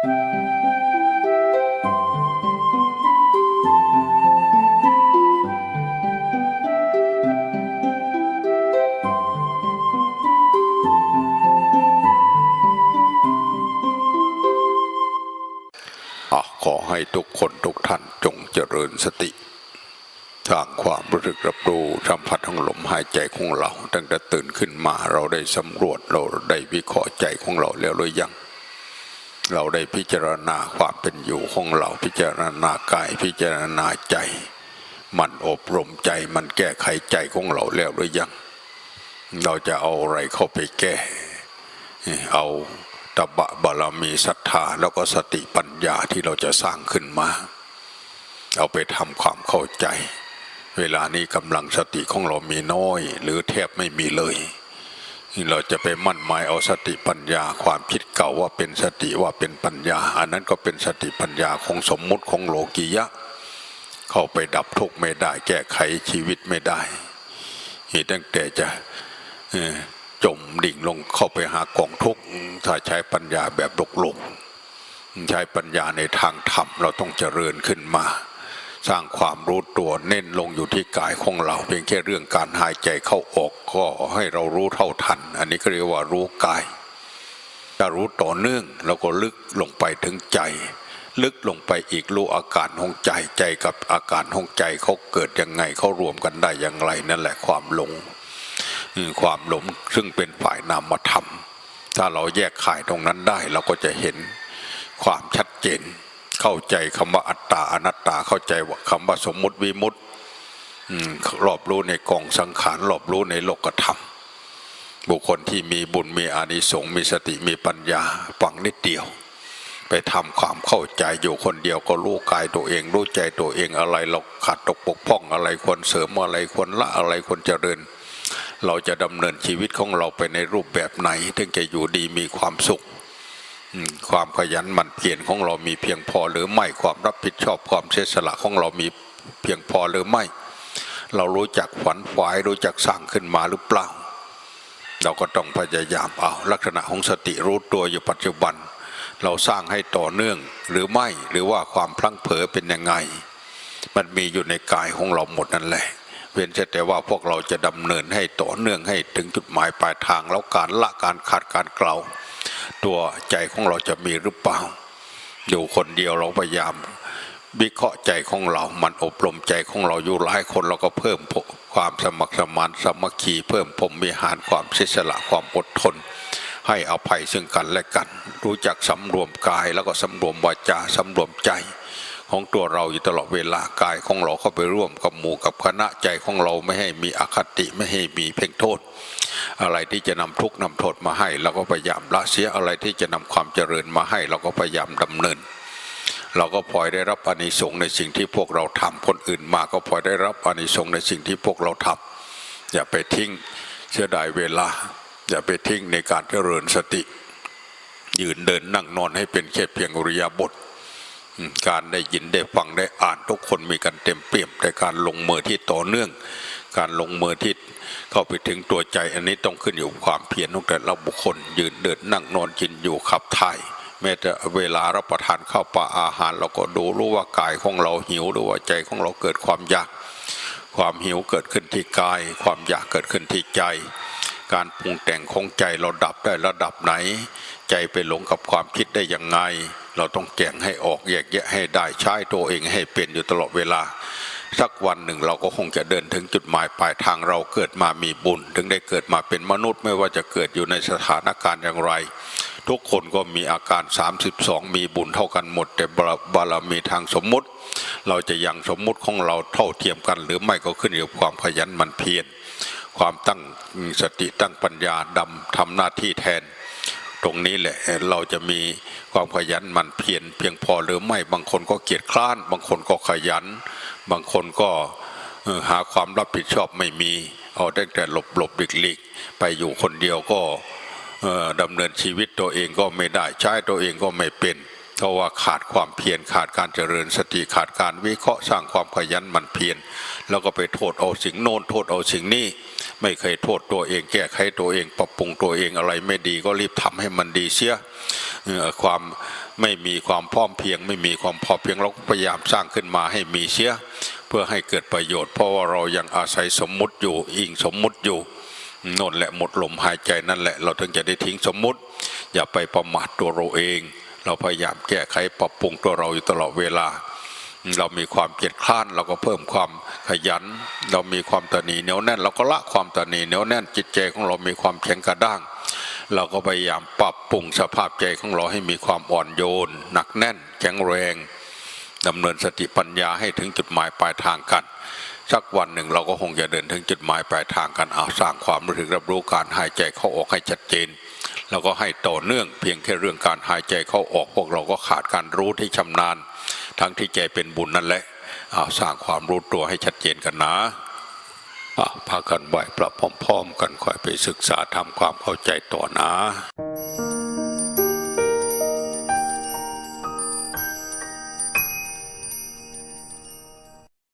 ขอให้ทุกคนทุกท่านจงเจริญสติสร้างความรู้สึกรับรู้สัมผัสของลมหายใจของเรา ตั้งแต่ตื่นขึ้นมาเราได้สำรวจเราได้วิเคราะห์ใจของเราแล้วหรือยัง เราได้พิจารณาความเป็นอยู่ของเราพิจารณากายพิจารณาใจ มันอบรมใจมันแก้ไขใจของเราแล้วหรือยัง เราจะเอาอะไรเข้าไปแก้ เอาตบะบารมีศรัทธาแล้วก็สติปัญญาที่เราจะสร้างขึ้นมา เอาไปทำความเข้าใจ เวลานี้กำลังสติของเรามีน้อย หรือแทบไม่มีเลย เราจะไปมั่นหมายเอาสติปัญญาความคิดเก่าว่าเป็นสติว่าเป็นปัญญา อันนั้นก็เป็นสติปัญญาของสมมุติของโลกียะ เข้าไปดับทุกข์ไม่ได้แก้ไขชีวิตไม่ได้ตั้งแต่จะจมดิ่งลงเข้าไปหากองทุกข์ถ้าใช้ปัญญาแบบลกลงใช้ปัญญาในทางธรรมเราต้องเจริญขึ้นมา สร้างความรู้ตัวเน้นลงอยู่ที่กายของเรา เพียงแค่เรื่องการหายใจเข้าออกก็ให้เรารู้เท่าทัน อันนี้ก็เรียกว่ารู้กายถ้ารู้ต่อเนื่องเราก็ลึกลงไปถึงใจ ลึกลงไปอีกรู้อาการของใจใจกับอาการของใจเขาเกิดยังไงเขารวมกันได้อย่างไรนั่นแหละความหลงความหลงซึ่งเป็นฝ่ายนามธรรม ถ้าเราแยกขายตรงนั้นได้เราก็จะเห็นความชัดเจน เข้าใจคำว่าอัตตาอนัตตาเข้าใจว่าคำว่าสมมุติวิมุตติรอบรู้ในกองสังขารรอบรู้ในโลกธรรม บุคคลที่มีบุญมีอานิสงส์มีสติมีปัญญาฟังนิดเดียว ไปทำความเข้าใจอยู่คนเดียวก็รู้กายตัวเอง รู้ใจตัวเองอะไรเราขาดตกปกพ่องอะไรควรเสริมอะไรควรละอะไรควรเจริญ เราจะดำเนินชีวิตของเราไปในรูปแบบไหน ถึงจะอยู่ดีมีความสุข ความขยันหมั่นเพียรของเรามีเพียงพอหรือไม่ความรับผิดชอบความเสียสละของเรามีเพียงพอหรือไม่ เรารู้จักฝันฝ่ายรู้จักสร้างขึ้นมาหรือเปล่า เราก็ต้องพยายามเอาลักษณะของสติรู้ตัวอยู่ปัจจุบัน เราสร้างให้ต่อเนื่องหรือไม่หรือว่าความพลั้งเผลอเป็นยังไง มันมีอยู่ในกายของเราหมดนั่นแหละเว้นแต่ว่าพวกเราจะดำเนินให้ต่อเนื่องให้ถึงจุดหมายปลายทางแล้วการละการขาดการเกลา ตัวใจของเราจะมีหรือเปล่า อยู่คนเดียวเราพยายาม วิเคราะห์ใจของเรา มันอบรมใจของเราอยู่หลายคนเราก็เพิ่มความสมัครสมานสมัคคีเพิ่มผมมีหารความเสียสละความอดทน ให้อภัยซึ่งกันและกัน รู้จักสำรวมกายแล้วก็สำรวมวาจาสำรวมใจ ของตัวเราอยู่ตลอดเวลากายของเราเข้าไปร่วมกับหมู่กับคณะใจของเราไม่ให้มีอคติไม่ให้มีเพ่งโทษ อะไรที่จะนำทุกข์นำโทษมาให้เราก็พยายามละเสียอะไรที่จะนำความเจริญมาให้ เราก็พยายามดำเนิน เราก็พลอยได้รับอานิสงส์ในสิ่งที่พวกเราทำคนอื่นมาก็พลอยได้รับอานิสงส์ในสิ่งที่พวกเราทำอย่าไปทิ้งเสียดายเวลา อย่าไปทิ้งในการเจริญสติ ยืนเดินนั่งนอนให้เป็นแค่เพียงอริยบท การได้ยินได้ฟังได้อ่านทุกคนมีกันเต็มเปี่ยมแต่การลงมือที่ต่อเนื่อง การลงมือที่เข้าไปถึงตัวใจอันนี้ต้องขึ้นอยู่ความเพียรของแต่ละบุคคล ยืนเดินนั่งนอนกินอยู่ขับถ่ายแม้แต่เวลารับประทานข้าวปลาอาหาร เราก็ดูรู้ว่ากายของเราหิวหรือว่าใจของเราเกิดความอยาก ความหิวเกิดขึ้นที่กาย ความอยากเกิดขึ้นที่ใจ การปรุงแต่งของใจเราดับได้ระดับไหน ใจไปหลงกับความคิดได้ยังไง เราต้องแก่งให้ออกแยกแยะให้ได้ใช้ตัวเองให้เป็นอยู่ตลอดเวลา สักวันหนึ่งเราก็คงจะเดินถึงจุดหมายปลายทางเราเกิดมามีบุญ ถึงได้เกิดมาเป็นมนุษย์ไม่ว่าจะเกิดอยู่ในสถานการณ์อย่างไร ทุกคนก็มีอาการ 32 มีบุญเท่ากันหมด แต่บารมีทางสมมุติ เราจะยังสมมุติของเราเท่าเทียมกัน หรือไม่ก็ขึ้นอยู่กับความขยันมันเพียรความตั้งสติตั้งปัญญาดำทำหน้าที่แทน ตรงนี้แหละเราจะมีความขยันหมันเพียรเพียงพอหรือไม่บางคนก็เกียจคร้าน บางคนก็ขยัน บางคนก็หาความรับผิดชอบไม่มี เอาได้แต่หลบหลบหลีกหลีกไปอยู่คนเดียวก็ดำเนินชีวิตตัวเองก็ไม่ได้ใช้ตัวเองก็ไม่เป็นเพราะว่าขาดความเพียรขาดการเจริญสติขาดการวิเคราะห์สร้างความขยันหมันเพียรแล้วก็ไปโทษเอาสิ่งโน้นโทษเอาสิ่งนี้ ไม่เคยโทษตัวเอง แก้ไขตัวเอง ปรับปรุงตัวเองอะไรไม่ดีก็รีบทำให้มันดีเสียความไม่มีความพร้อมเพียง ไม่มีความพอเพียงเราพยายามสร้างขึ้นมาให้มีเสียเพื่อให้เกิดประโยชน์ เพราะว่าเรายังอาศัยสมมุติอยู่อิงสมมุติอยู่นนแหละหมดลมหายใจนั่นแหละ เราถึงจะได้ทิ้งสมมุติ อย่าไปประมาทตัวเราเอง เราพยายามแก้ไขปรับปรุงตัวเราอยู่ตลอดเวลา เรามีความเกียจคร้านเราก็เพิ่มความ ขยัน เรามีความตระหนีเหนียวแน่น เราก็ละความตระหนีเหนียวแน่นจิตใจของเรามีความแข็งกระด้าง เราก็พยายามปรับปรุงสภาพใจของเราให้มีความอ่อนโยน หนักแน่น แข็งแรงดำเนินสติปัญญาให้ถึงจุดหมายปลายทางกัน สักวันหนึ่งเราก็คงจะเดินถึงจุดหมายปลายทางกันเอาสร้างความรู้สึกรับรู้การหายใจเข้าออกให้ชัดเจนแล้วก็ให้ต่อเนื่องเพียงแค่เรื่องการหายใจเข้าออกพวกเราก็ขาดการรู้ที่ชำนาญ ทั้งที่ใจเป็นบุญนั่นแหละ เอาสร้างความรู้ตัวให้ชัดเจนกันนะอะพากันไหวประพร้อมๆกันคอยไปศึกษาทำความเข้าใจต่อนะ